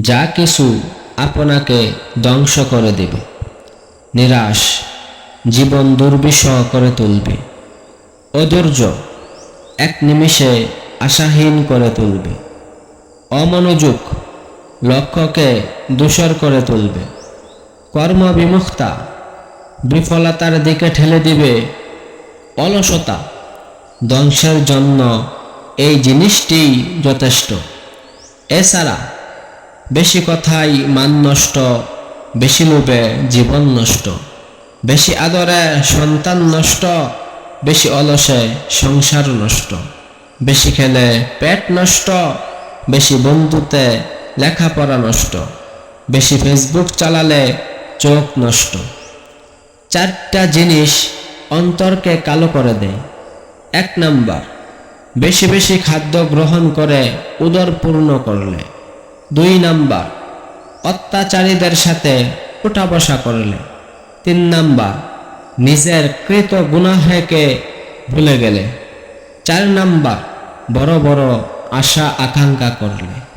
যা কিছু আপনাকে ধ্বংস করে দেবে। নিরাশ, জীবন দুর্বিষহ করে তুলবে। অধৈর্য, এক নিমিষে আশাহীন করে তুলবে। অমনোযোগ, লক্ষ্যকে দূষর করে তুলবে। কর্মবিমুখতা, বিফলতার দিকে ঠেলে দিবে। অলসতা, ধ্বংসের জন্য এই জিনিসটিই যথেষ্ট। এছাড়া বেশি কথাই মান নষ্ট, বেশি লোভে জীবন নষ্ট। বেশি আদরে সন্তান নষ্ট, বেশি অলসে সংসার নষ্ট। বেশি খেলে পেট নষ্ট, বেশি বন্ধুতে লেখাপড়া নষ্ট। বেশি ফেসবুক চালালে চোখ নষ্ট। চারটা জিনিস অন্তরকে কালো করে দেয়। এক নাম্বার, বেশি বেশি খাদ্য গ্রহণ করে উদরপূর্ণ করলে। দুই নাম্বার, অত্যাচারীদের সাথে উঠা বসা করলে। তিন নাম্বার, নিজের কৃত গুণাহেকে ভুলে গেলে। চার নাম্বার, বড় বড় আশা আকাঙ্ক্ষা করলে।